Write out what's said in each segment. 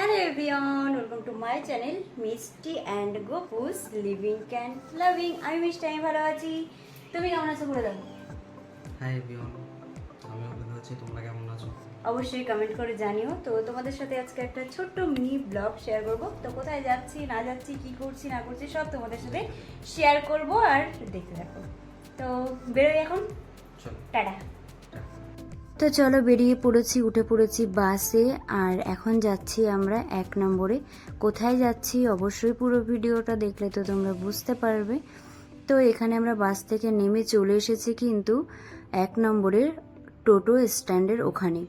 Hello everyone welcome to my channel Mishti and Gopu's living can loving আমি মিষ্টি আমি ভালো আছি। তুমি কেমন আছো বলে দাও। হাই এভরিওয়ান আমিও ভালো আছি তোমরা কেমন আছো? অবশ্যই কমেন্ট করে জানিও। তো তোমাদের সাথে আজকে একটা ছোট্ট মিনি ব্লগ শেয়ার করব। তো কোথায় যাচ্ছি না যাচ্ছি কি করছি না করছি সব তোমাদের সাথে শেয়ার করব আর দেখতে থাকো। তো বেরোই এখন? টাটা। তো চলো বেরিয়ে পড়েছি, উঠে পড়েছি বাসে। আর এখন যাচ্ছি আমরা এক নম্বরে। কোথায় যাচ্ছি? অবশ্যই পুরো ভিডিওটা দেখলে তো তোমরা বুঝতে পারবে। তো এখানে আমরা বাস থেকে নেমে চলে এসেছি কিন্তু এক নম্বরের টোটো স্ট্যান্ডের ওখানে।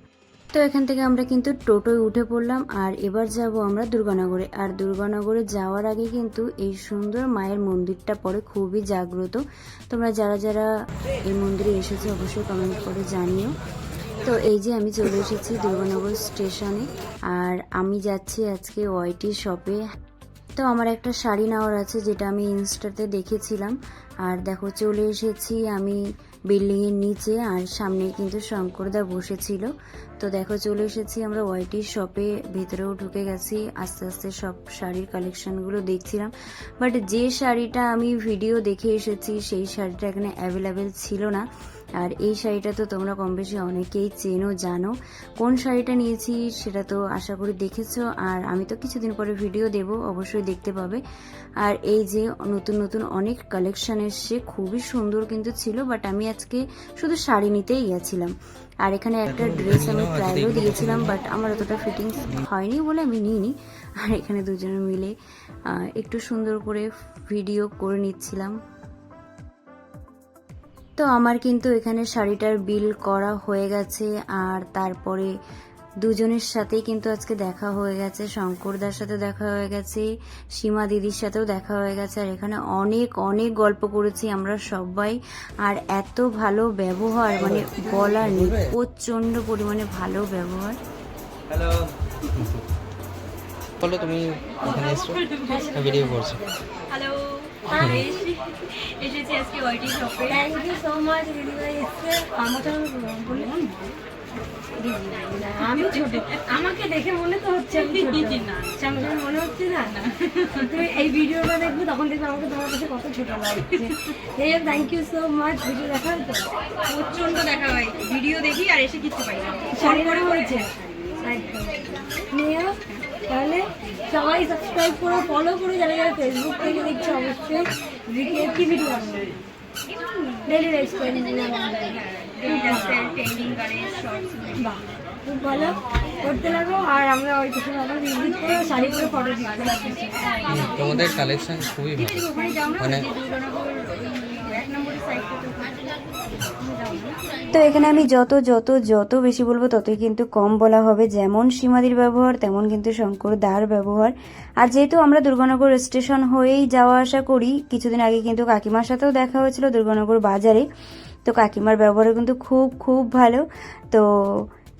তো এখান থেকে আমরা কিন্তু টোটোয় উঠে পড়লাম আর এবার যাব আমরা দুর্গানগরে। আর দুর্গানগরে যাওয়ার আগে কিন্তু এই সুন্দর মায়ের মন্দিরটা পরে খুবই জাগ্রত। তোমরা যারা যারা এই মন্দিরে এসেছ অবশ্যই কমেন্ট করে জানিও। তো এই যে আমি চলে এসেছি দুর্গানগর স্টেশনে, আর আমি যাচ্ছি আজকে ওয়াইটি শপে। তো আমার একটা শাড়ি নেওয়ার আছে যেটা আমি ইনস্টাতে দেখেছিলাম। আর দেখো, চলে এসেছি আমি বিল্ডিংয়ের নিচে, আর সামনে কিন্তু শঙ্করদা বসেছিল। তো দেখো, চলে এসেছি আমরা ওয়াইটি শপে, ভেতরেও ঢুকে গেছি, আস্তে আস্তে সব শাড়ির কালেকশনগুলো দেখছিলাম। বাট যে শাড়িটা আমি ভিডিও দেখে এসেছি, সেই শাড়িটা এখানে অ্যাভেলেবেল ছিল না। আর এই শাড়িটা তো তোমরা কম বেশি অনেকেই চেনো জানো। কোন শাড়িটা নিয়েছি সেটা তো আশা করি দেখেছ। আর আমি তো কিছুদিন পরে ভিডিও দেব অবশ্যই দেখতে পাবে। আর এই যে নতুন নতুন অনেক কালেকশন এসছে খুবই সুন্দর কিন্তু ছিল বাট আমি আজকে শুধু শাড়ি নিতেই গেছিলাম। আর এখানে একটা ড্রেস আমি ট্রায়ালও দিয়েছিলাম বাট আমার অতটা ফিটিংস হয়নি বলে আমি নিইনি। আর এখানে দুজনে মিলে একটু সুন্দর করে ভিডিও করে নিচ্ছিলাম। তো আমার কিন্তু এখানে শাড়িটার বিল করা হয়ে গেছে আর তারপরে দুজনের সাথেই কিন্তু আজকে দেখা হয়ে গেছে। শঙ্করদার সাথে দেখা হয়ে গেছে সীমা দিদির সাথেও দেখা হয়ে গেছে আর এখানে অনেক অনেক গল্প করেছি আমরা সবাই। আর এত ভালো ব্যবহার মানে বলার নেই প্রচণ্ড পরিমাণে ভালো ব্যবহার। হ্যালো। বলো তুমি এখানে এসছো? ভিডিও করছ। হ্যালো। এসেছি আজকে ওয়াইটি শপে থ্যাংক ইউ সো মাচ দিদিভাই এসছে আমাকে বললাম আমি ছোট আমাকে দেখে মনে তো হচ্ছে আমি ছোট। মনে হচ্ছে না। তুমি এই ভিডিওটা দেখবে তখন দেখবে আমাকে তোমার কাছে কত ছোট লাগছে। এই thank you so much video দেখার তো। প্রচণ্ড দেখা হয়। ভিডিও দেখি আর এসে কিচ্ছু পাই না। পরে হয়েছে। একদম। তাহলে সবাই সাবস্ক্রাইব করো ফলো করো যারা যারা ফেসবুক থেকে দেখছ অবশ্যই। কি ভিডিও ডেলি লাইফস্টাইল বাহ খুব ভালো। করতে লাগো আর আমরা ওই কিছু আবার ভিজিট করে শাড়ি পরে ফটো দিচ্ছি। তোমাদের কালেকশন খুবই ভালো। মানে তো এখানে আমি যত যত যত বেশি বলব ততই কিন্তু কম বলা হবে। যেমন সীমাদির ব্যবহার, তেমন কিন্তু শঙ্কর দার ব্যবহার। আর যেহেতু আমরা দুর্গানগর স্টেশন হয়েই যাওয়া আসা করি, কিছুদিন আগে কিন্তু কাকিমার সাথেও দেখা হয়েছিল দুর্গানগর বাজারে। তো কাকিমার ব্যবহার কিন্তু খুব খুব ভালো। তো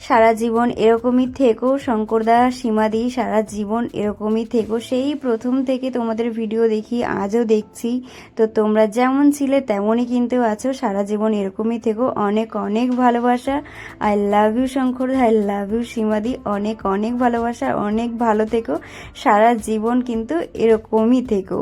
সারা জীবন এরকমই থেকো, শঙ্করদা, সীমাদি, সারা জীবন এরকমই থেকো। সেই প্রথম থেকে তোমাদের ভিডিও দেখি, আজও দেখছি। তো তোমরা যেমন ছিলে তেমনই কিন্তু আছো, সারা জীবন এরকমই থেকো। অনেক অনেক ভালোবাসা। I love you Shankar I love you সীমাদি, অনেক অনেক ভালোবাসা, অনেক ভালো থেকো। সারা জীবন কিন্তু এরকমই থেকো।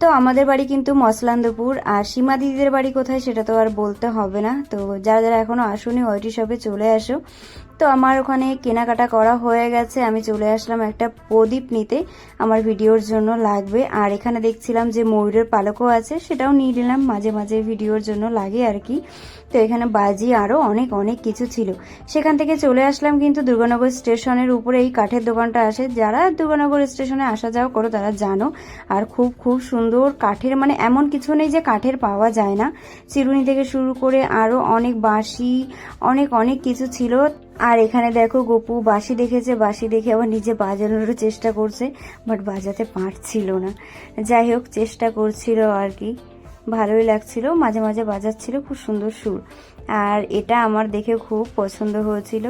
তো আমাদের বাড়ি কিন্তু মসলান্দপুর, আর সীমা দিদিদের বাড়ি কোথায় সেটা তো আর বলতে হবে না। তো যারা যারা এখনও আসুনি ওয়াইটি শপে চলে আসো। তো আমার ওখানে কেনাকাটা করা হয়ে গেছে। আমি চলে আসলাম একটা প্রদীপ নিতে। আমার ভিডিওর জন্য লাগবে। আর এখানে দেখছিলাম যে ময়ূরের পালকও আছে, সেটাও নিয়ে নিলাম। মাঝে মাঝে ভিডিওর জন্য লাগে আর কি। তো এখানে বাজি আরও অনেক অনেক কিছু ছিল। সেখান থেকে চলে আসলাম কিন্তু দুর্গানগর স্টেশনের উপরে এই কাঠের দোকানটা আসে। যারা দুর্গানগর স্টেশনে আসা যাওয়া করো, তারা জানো। আর খুব খুব সুন্দর কাঠের মানে এমন কিছু নেই যে কাঠের পাওয়া যায় না। চিরুনি থেকে শুরু করে আরও অনেক বাঁশি, অনেক অনেক কিছু ছিল। আর এখানে দেখো গপু বাসি দেখেছে বাসি দেখে আবার নিজে বাজানোরও চেষ্টা করছে বাট বাজাতে পারছিল না। যাই হোক, চেষ্টা করছিল আর কি। ভালোই লাগছিল, মাঝে মাঝে বাজাচ্ছিল, খুব সুন্দর সুর। আর এটা আমার দেখে খুব পছন্দ হয়েছিল।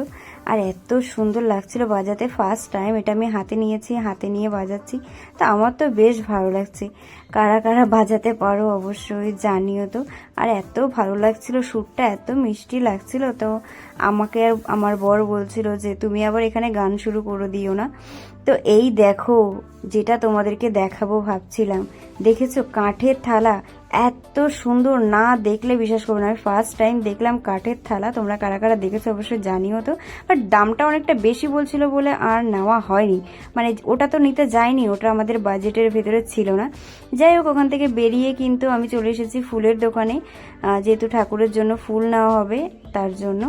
আর এত সুন্দর লাগছিল বাজাতে। ফার্স্ট টাইম এটা আমি হাতে নিয়েছি, হাতে নিয়ে বাজাচ্ছি। তো আমার তো বেশ ভালো লাগছে। কারা কারা বাজাতে পারো অবশ্যই জানিও তো। আর এত ভালো লাগছিল, সুরটা এত মিষ্টি লাগছিল তো। আমাকে আর আমার বর বলছিল যে, তুমি আবার এখানে গান শুরু করে দিও না। তো এই দেখো, যেটা তোমাদেরকে দেখাবো ভাবছিলাম। দেখেছ, কাঠের থালা এত সুন্দর, না দেখলে বিশ্বাস করব না। আমি ফার্স্ট টাইম দেখলাম কাঠের থালা, তোমরা কারা কারা দেখেছ অবশ্যই জানিও তো। বাট দামটা অনেকটা বেশি বলছিল বলে আর নেওয়া হয়নি। মানে ওটা তো নিতে যায়নি ওটা আমাদের বাজেটের ভেতরে ছিল না। যাই হোক, ওখান থেকে বেরিয়ে কিন্তু আমি চলে এসেছি ফুলের দোকানে। যেহেতু ঠাকুরের জন্য ফুল নেওয়া হবে, তার জন্য।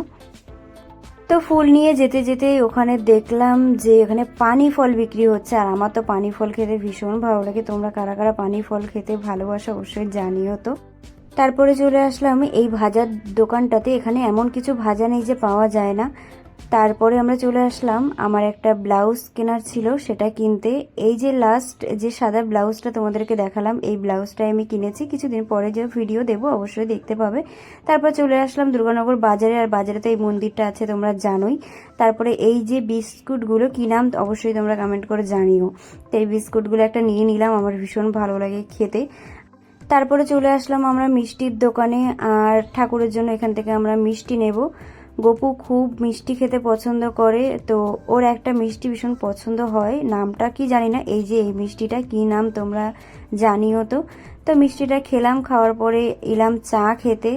তো ফুল নিয়ে যেতে যেতে ওখানে দেখলাম যে এখানে পানি ফল বিক্রি হচ্ছে। আর আমার তো পানি ফল খেতে ভীষণ ভালো লাগে। তোমরা কারা কারা পানি ফল খেতে ভালোবাসো অবশ্যই জানিও তো। তারপরে চলে আসলাম এই ভাজার দোকানটাতে। এখানে এমন কিছু ভাজা নেই যে পাওয়া যায় না। তারপরে আমরা চলে আসলাম। আমার একটা ব্লাউজ কেনার ছিল, সেটা কিনতে। এই যে লাস্ট যে সাদা ব্লাউজটা তোমাদেরকে দেখালাম, এই ব্লাউজটাই আমি কিনেছি। কিছুদিন পরে যে ভিডিও দেবো, অবশ্যই দেখতে পাবে। তারপর চলে আসলাম দুর্গানগর বাজারে, আর বাজারে তো এই মন্দিরটা আছে, তোমরা জানোই। তারপরে এই যে বিস্কুটগুলো কি নাম অবশ্যই তোমরা কমেন্ট করে জানিও। তো এই বিস্কুটগুলো একটা নিয়ে নিলাম, আমার ভীষণ ভালো লাগে খেতে। তারপরে চলে আসলাম আমরা মিষ্টির দোকানে, আর ঠাকুরের জন্য এখান থেকে আমরা মিষ্টি নেব। গপু খুব মিষ্টি খেতে পছন্দ করে, তো ওর একটা মিষ্টি ভীষণ পছন্দ হয়। নামটা কি জানি না, এই যে এই মিষ্টিটা, কি নাম তোমরা জানিও তো। তো মিষ্টিটা খেলাম, খাওয়ার পরে এলাম চা খেতে।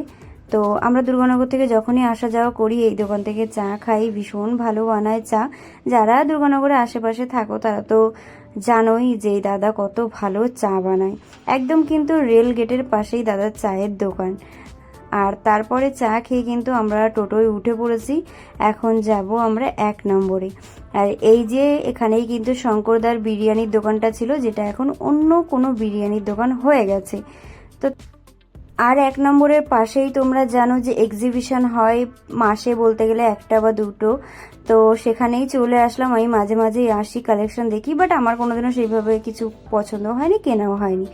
তো আমরা দুর্গানগর থেকে যখনই আসা যাওয়া করি, এই দোকান থেকে চা খাই, ভীষণ ভালো বানায় চা। যারা দুর্গানগরের আশেপাশে থাকো, তারা তো জানোই যে দাদা কত ভালো চা বানায়। একদম কিন্তু রেল গেটের পাশেই দাদার চায়ের দোকান। আর তারপরে চা খেয়ে কিন্তু আমরা টোটোয় উঠে পড়েছি। এখন যাব আমরা এক নম্বরে। আর এই যে এখানেই কিন্তু শঙ্করদার বিরিয়ানির দোকানটা ছিল, যেটা এখন অন্য কোনো বিরিয়ানির দোকান হয়ে গেছে। তো আর এক নম্বরের পাশেই তোমরা জানো যে এক্সিবিশন হয় মাসে বলতে গেলে একটা বা দুটো। তো সেখানেই চলে আসলাম। আমি মাঝে মাঝেই আসি কালেকশন দেখি বাট আমার কোনোদিনও সেইভাবে কিছু পছন্দ হয়নি, কেনাও হয়নি।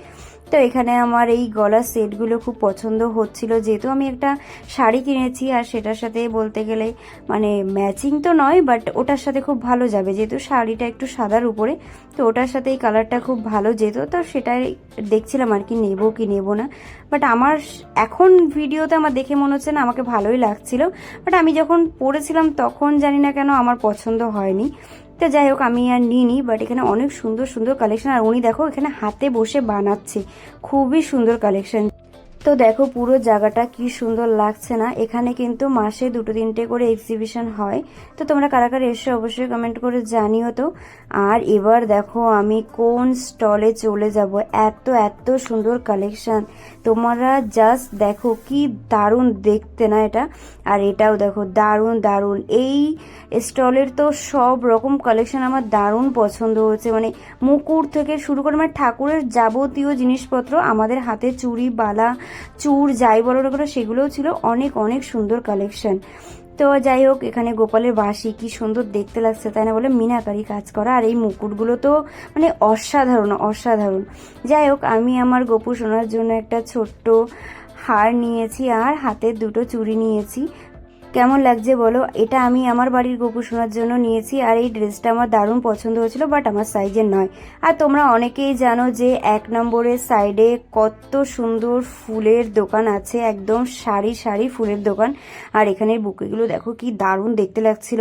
তো এখানে আমার এই গলার সেটগুলো খুব পছন্দ হচ্ছিল। যেহেতু আমি একটা শাড়ি কিনেছি আর সেটার সাথে বলতে গেলে মানে ম্যাচিং তো নয়, বাট ওটার সাথে খুব ভালো যাবে। যেহেতু শাড়িটা একটু সাদার উপরে, তো ওটার সাথে এই কালারটা খুব ভালো যেত। তো সেটাই দেখছিলাম আর কি, নেব কি নেব না। বাট আমার এখন ভিডিওতে আমার দেখে মনে হচ্ছে না, আমাকে ভালোই লাগছিল। বাট আমি যখন পড়েছিলাম তখন জানি না কেন আমার পছন্দ হয়নি। তো যাই হোক, আমি আর নিইনি বাট এখানে অনেক সুন্দর সুন্দর কালেকশন আর উনি দেখো এখানে হাতে বসে বানাচ্ছে। খুবই সুন্দর কালেকশন তো দেখো পুরো জায়গাটা কি সুন্দর লাগছে না। এখানে কিন্তু মাসে দুটো তিনটে করে এক্সিবিশন হয়। তো তোমরা কারা কারা এসে অবশ্যই কমেন্ট করে জানিও তো। আর এবার দেখো আমি কোন স্টলে চলে যাব। এত এত সুন্দর কালেকশন তোমরা জাস্ট দেখো কি দারুণ দেখতে না এটা। আর এটাও দেখো দারুণ দারুণ। এই স্টলের তো সব রকম কালেকশন আমার দারুণ পছন্দ হয়েছে। মানে মুকুর থেকে শুরু করে মানে ঠাকুরের যাবতীয় জিনিসপত্র আমাদের হাতে চুড়ি, বালা চুর, যাই বলো না সেগুলোও ছিল অনেক অনেক সুন্দর কালেকশন তো যাই হোক, এখানে গোপালের বাসি কি সুন্দর দেখতে লাগছে, তাই না বলে মিনাকারি কাজ করা। আর এই মুকুটগুলো তো মানে অসাধারণ অসাধারণ। যাই হোক, আমি আমার গোপু শোনার জন্য একটা ছোট্ট হার নিয়েছি, আর হাতের দুটো চুড়ি নিয়েছি। কেমন লাগছে বলো? এটা আমি আমার বাড়ির গোপু শোনার জন্য নিয়েছি, আর এই ড্রেসটা আমার দারুণ পছন্দ হয়েছিল বাট আমার সাইজের নয়। আর তোমরা অনেকেই জানো যে এক নম্বরের সাইডে কত সুন্দর ফুলের দোকান আছে, একদম সারি সারি ফুলের দোকান। আর এখানের বুকেগুলো দেখো কি দারুণ দেখতে লাগছিল।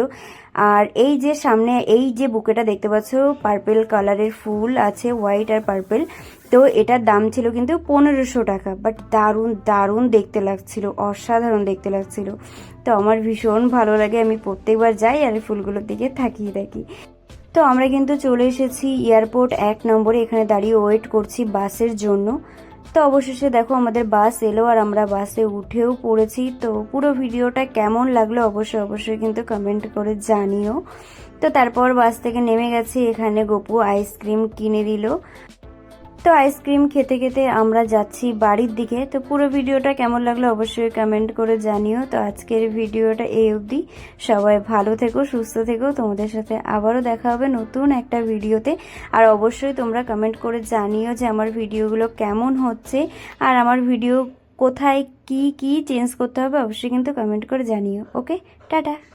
আর এই যে সামনে, এই যে বুকেটা দেখতে পাচ্ছ পার্পেল কালারের ফুল আছে হোয়াইট আর পার্পেল তো এটার দাম ছিল কিন্তু পনেরোশো টাকা বাট দারুণ দারুণ দেখতে লাগছিল, অসাধারণ দেখতে লাগছিল। তো আমার ভীষণ ভালো লাগে, আমি প্রত্যেকবার যাই আর ফুলগুলোর দিকে থাকিয়ে থাকি তো আমরা কিন্তু চলে এসেছি এয়ারপোর্ট এক নম্বরে, এখানে দাঁড়িয়ে ওয়েট করছি বাসের জন্য। তো অবশেষে দেখো আমাদের বাস এলো আর আমরা বাসে উঠেও পড়েছি। তো পুরো ভিডিওটা কেমন লাগল অবশ্যই অবশ্যই কিন্তু কমেন্ট করে জানিও। তো তারপর বাস থেকে নেমে গেছি, এখানে গপু আইসক্রিম কিনে দিল। তো আইসক্রিম খেতে খেতে আমরা যাচ্ছি বাড়ির দিকে। তো পুরো ভিডিওটা কেমন লাগল অবশ্যই কমেন্ট করে জানিও। তো আজকের ভিডিওটা এই অবধি। সবাই ভালো থেকো, সুস্থ থেকো। তোমাদের সাথে আবারও দেখা হবে নতুন একটা ভিডিওতে। আর অবশ্যই তোমরা কমেন্ট করে জানিও যে আমার ভিডিওগুলো কেমন হচ্ছে। আর আমার ভিডিও কোথায় কি কি চেঞ্জ করতে হবে অবশ্যই কিন্তু কমেন্ট করে জানিও। ওকে টাটা